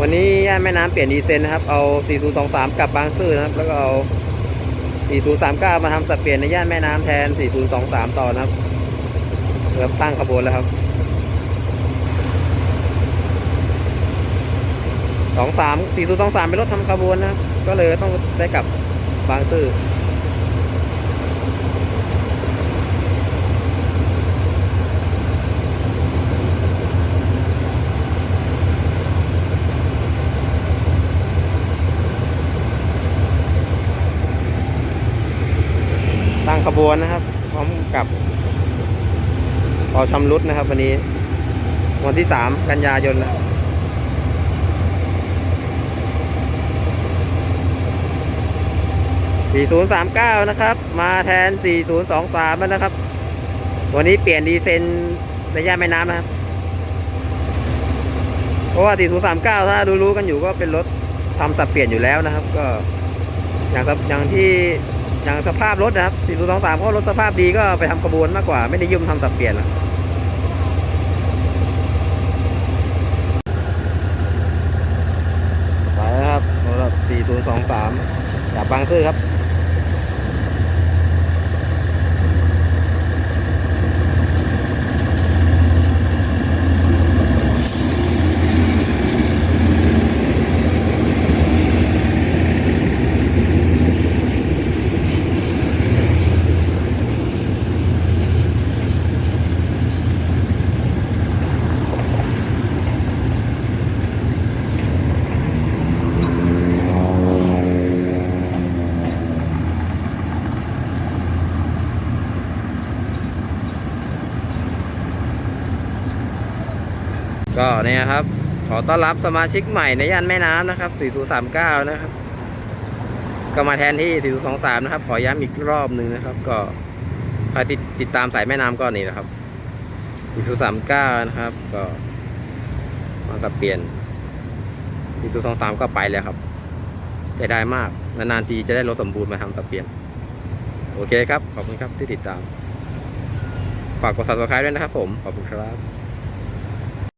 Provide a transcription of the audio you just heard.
วันนี้ย่านแม่น้ำเปลี่ยนดีเซนนะครับเอา 4023 กลับบางซื่อนะครับ แล้วก็เอา 4039 มาทำสับเปลี่ยนในย่านแม่น้ำแทน 4023 ต่อนะครับเริ่มตั้งขบวนแล้วครับ 23 4023 เป็นรถทำขบวนนะครับ ก็เลยต้องได้กลับบางซื่อ ขบวนนะครับ พร้อมกับพอชำรุดนะครับ วันนี้ วันที่3กันยายนแล้ว4039 นะครับ มาแทน 4023แล้วนะครับ วันนี้เปลี่ยนดีเซนในย่านแม่น้ำนะครับ เพราะว่า 4039 ถ้ารู้ๆกันอยู่ก็เป็นรถทำสับเปลี่ยนอยู่แล้วนะครับ ก็อย่างสับอย่างที่ อย่างสภาพรถนะครับ4023ก็รถสภาพดีก็ไปทำขบวนมากกว่า ไม่ได้ยุ่มทำสับเปลี่ยนหรอกไปแล้วครับสำหรับ4023จากบางซื่อครับ ก็เนี่ยครับ ขอต้อนรับสมาชิกใหม่ในย่านแม่น้ำนะครับ 4039 นะครับ ก็มาแทนที่ 4023 นะครับ ขอย้ำอีกรอบหนึ่งนะครับ ก็ใครติดติดตามสายแม่น้ำก็นี่นะครับ 4039 นะครับ ก็มากับเปลี่ยน 4023 ก็ไปแล้วครับจะได้มาก นานๆทีจะได้รถสมบูรณ์มาทำสับเปลี่ยน โอเคครับ ขอบคุณครับที่ติดตาม ฝากกด subscribe ด้วยนะครับผม ขอบคุณครับ